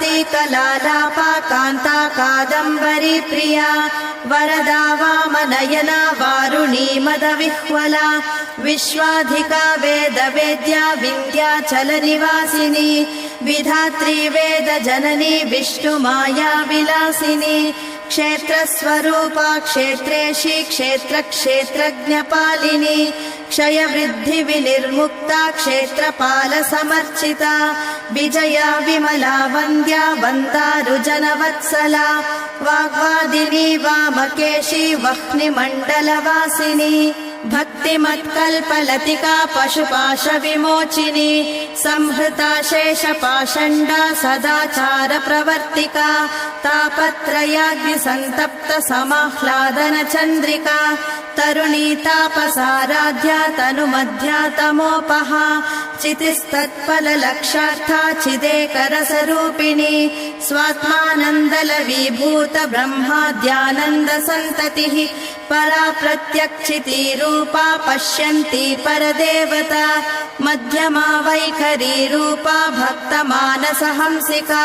कलालापा कान्ता कादम्बरी प्रिया वरदा वामनयना वारुणी मदविह्वला विश्वाधिका वेदवेद्या विन्ध्याचलनिवासिनी विधात्री वेदजननी विष्णुमाया विलासिनी क्षेत्रस्वरूपा क्षेत्रेशी क्षेत्रक्षेत्रज्ञपालिनी क्षयवृद्धिविनिर्मुक्ता क्षेत्रपालसमर्चिता विजया विमला वन्द्या वन्दारुजनवत्सला वाग्वादिनी वामकेशी वह्निमण्डलवासिनी भक्तिमत्कल्पलतिका पशुपाशविमोचिनी संहृता शेषपाषण्डा सदाचार प्रवर्तिका तापत्रयाग्निसन्तप्त समाह्लादन चन्द्रिका तरुणी तापसाराध्या तनुमध्या तमोपहा चितिस्तत्फललक्षार्था चिदेकरसरूपिणी स्वात्मानन्दलवीभूत ब्रह्माद्यानन्द परा प्रत्यक्षितीरूपा पश्यन्ती परदेवता मध्यमा वैखरी रूपा भक्तमानसहंसिका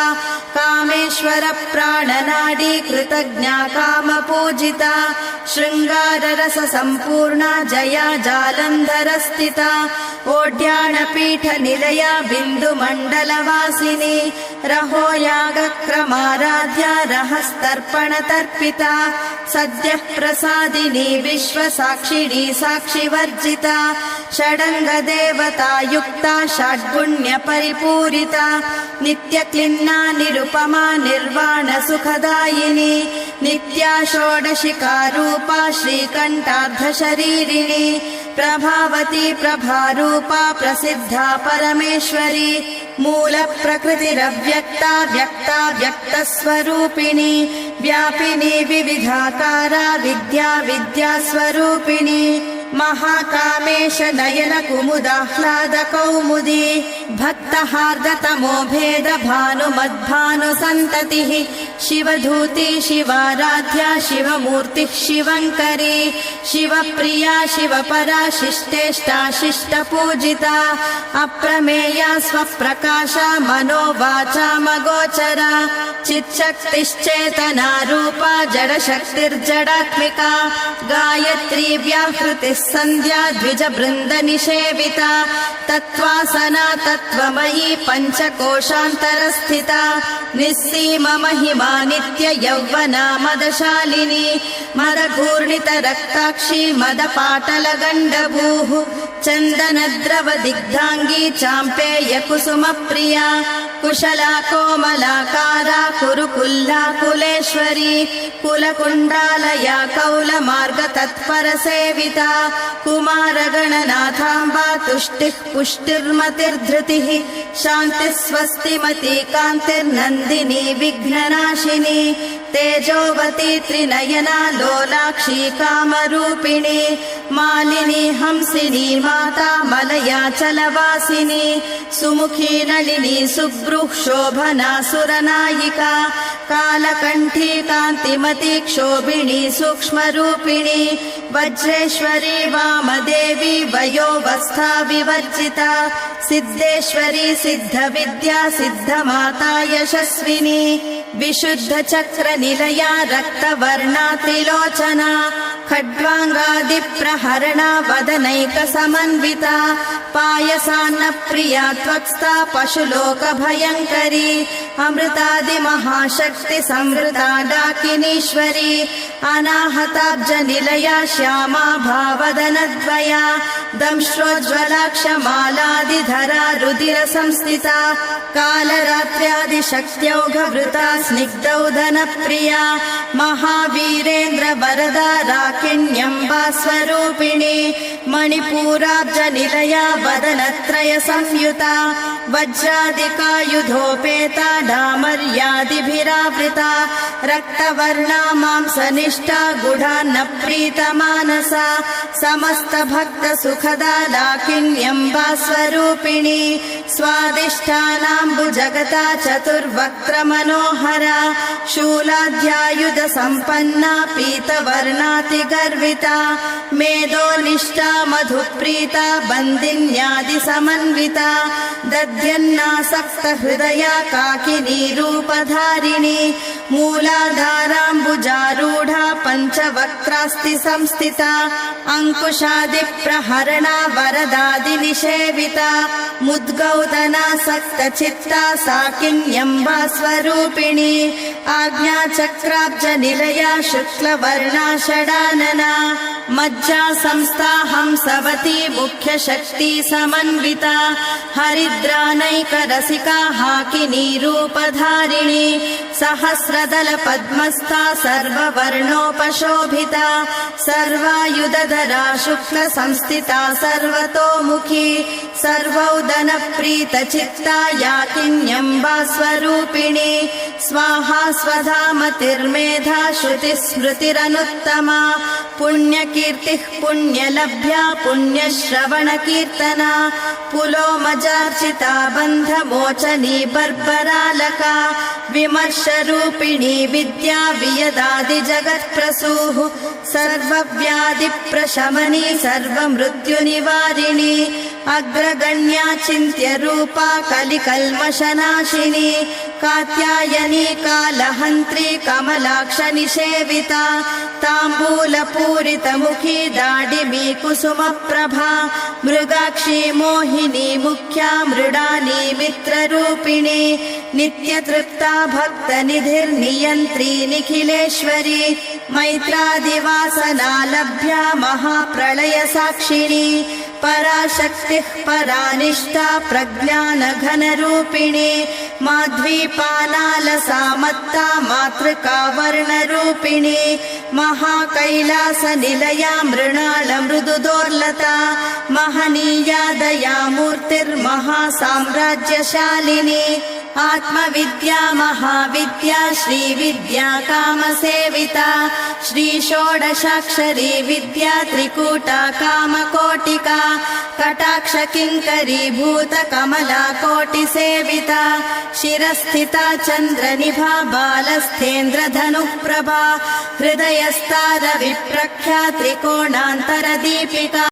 कामेश्वर प्राणनाडी कृतज्ञा कामपूजिता शृङ्गाररस सम्पूर्णा जया जालन्धरस्थिता ओड्याणपीठनिलया बिन्दुमण्डलवासिनी रहो यागक्रमाराध्या रहस्तर्पणतर्पिता सद्यः विश्वसाक्षिणी साक्षिवर्जिता षडङ्गदेवता युक्ता षड्गुण्यपरिपूरिता नित्यक्लिन्ना निरुपमा निर्वाण सुखदायिनी नित्या षोडशिकारूपा श्रीकण्ठार्धशरीरिणी प्रभावती प्रभारूपा प्रसिद्धा परमेश्वरी मूलप्रकृतिरव्यक्ता व्यक्ता व्यक्तस्वरूपिणी व्यापिनी विविधाकारा विद्या विद्यास्वरूपिणी महाकामेश नयन कुमुदाह्लाद कौमुदी भक्तहार्दतमो भेद भानुमद्भानु सन्ततिः शिवधूती शिवाराध्या शिवमूर्तिः शिवङ्करी शिवप्रिया शिवपरा शिष्टेष्टा शिष्टपूजिता अप्रमेया स्वप्रकाशा मनोवाचामगोचरा चिच्छक्तिश्चेतना रूपा जडशक्तिर्जडात्मिका गायत्री व्याहृतिः सन्ध्या द्विजबृन्दनिषेविता तत्त्वासना तत्त्वमयी पञ्चकोशान्तरस्थिता निःसीम महिमा नित्य यौवना मदशालिनी मदघूर्णित रक्ताक्षी चाम्पेय कुसुमप्रिया कुशला कोमलाकारा कुरुकुल्ला कुलेश्वरी कुलकुण्डालया कौलमार्ग तत्परसेविता कुमारगणनाथाम्बा तुष्टिः पुष्टिर्मतिर्धृतिः शान्तिः स्वस्तिमती कान्तिर्नन्दिनी विघ्ननाशिनी तेजोवती त्रिनयना लोलाक्षी कामरूपिणी मालिनी हंसिनी माता मलयाचलवासिनी सुमुखी नलिनी सुब्रुः शोभना सुरनायिका कालकण्ठी कान्तिमती क्षोभिणी सूक्ष्मरूपिणी वज्रेश्वरी वामदेवी वयोवस्था विवर्जिता सिद्धेश्वरी सिद्धविद्या सिद्धमाता यशस्विनी विशुद्धचक्रनिलया रक्तवर्णा त्रिलोचना खड्वाङ्गादिप्रहरणा वदनैकसमन्विता पायसान्नप्रिया त्वक्स्था पशुलोकभयङ्करी। अमृतादिमहाशक्ति संवृता डाकिनीश्वरी अनाहताब्जनिलया श्यामा भावदनद्वया दंश्रोज्ज्वलाक्षमालादिधरा रुदिरसंस्थिता कालरात्र्यादिशक्त्यौघवृता स्निग्धौदनप्रिया महावीरेन्द्र वरदा राकिण्यम्बा स्वरूपिणी मणिपूराब्जनिलया वदनत्रय संयुता वज्रादिकायुधोपेता डामर्यादिभिरावृता रक्तवर्णा मांसनिष्ठा गुढान्न प्रीतमानसा समस्तभक्त सुखदा लाकिन्यम्बा स्वरूपिणी स्वादिष्ठानाम्बुजगता चतुर्वक्त्र मनोहरा शूलाध्यायुध सम्पन्ना पीतवर्णातिगर्विता मेदोनिष्ठा मधुप्रीता बन्दिन्यादिसमन्विता दध्यन्नासक्त हृदया काकिनी रूपधारिणी मूलाधाराम्बुजारूढा पञ्चवक्त्रास्ति संस्थिता अङ्कुशादिप्रहरणा वरदादिनिषेविता मुद्गौदनासक्तचित्ता सा किन्यम्बा स्वरूपिणी आज्ञाचक्राब्जनिलया शुक्लवर्णा षडानना मज्जा संस्था हंसवती मुख्यशक्ति समन्विता हरिद्रानैकरसिका हाकिनी रूपधारिणी सहस्रदल पद्मस्था सर्ववर्णोपशोभिता सर्वायुधधरा शुक्ल संस्थिता सर्वतोमुखी सर्वौदन प्रीतचित्ता या किन्यम्बा स्वरूपिणी स्वाहा स्वधामतिर्मेधा श्रुतिस्मृतिरनुत्तमा पुण्यकीर्तिः पुण्यलभ्या पुण्यश्रवणकीर्तना पुलोमजार्चिता बन्धमोचनी बर्बरालका विमर्शरूपिणी विद्या वियदादिजगत्प्रसूः सर्वव्याधिप्रशमनी सर्वमृत्युनिवारिणी अग्रगण्या चिन्त्यरूपा कलिकल्मषनाशिनी कात्यायनी कालहन्त्री कमलाक्षनिषेविता ताम्बूलपूरितमुखी दाडिमी कुसुमप्रभा मृगाक्षी मोहिनी मुख्या मृडानी मित्ररूपिणी नित्यतृप्ता भक्तनिधिर्नियन्त्री निखिलेश्वरी मैत्रादिवासना लभ्या महाप्रलयसाक्षिणी पराशक्तिः परानिष्ठा प्रज्ञानघनरूपिणी माध्वीपानालसामत्ता मातृका वर्णरूपिणी महाकैलासनिलया मृणालमृदुदोर्लता महनीया दयामूर्तिर्महासाम्राज्यशालिनी आत्मविद्या महाविद्या श्रीविद्या कामसेविता श्रीषोडशाक्षरी विद्या त्रिकूटा कामकोटिका कटाक्ष किङ्करीभूत कमला कोटिसेविता शिरस्थिता चन्द्रनिभा बालस्थेन्द्रधनुप्रभा हृदयस्तार विप्रख्या त्रिकोणान्तरदीपिका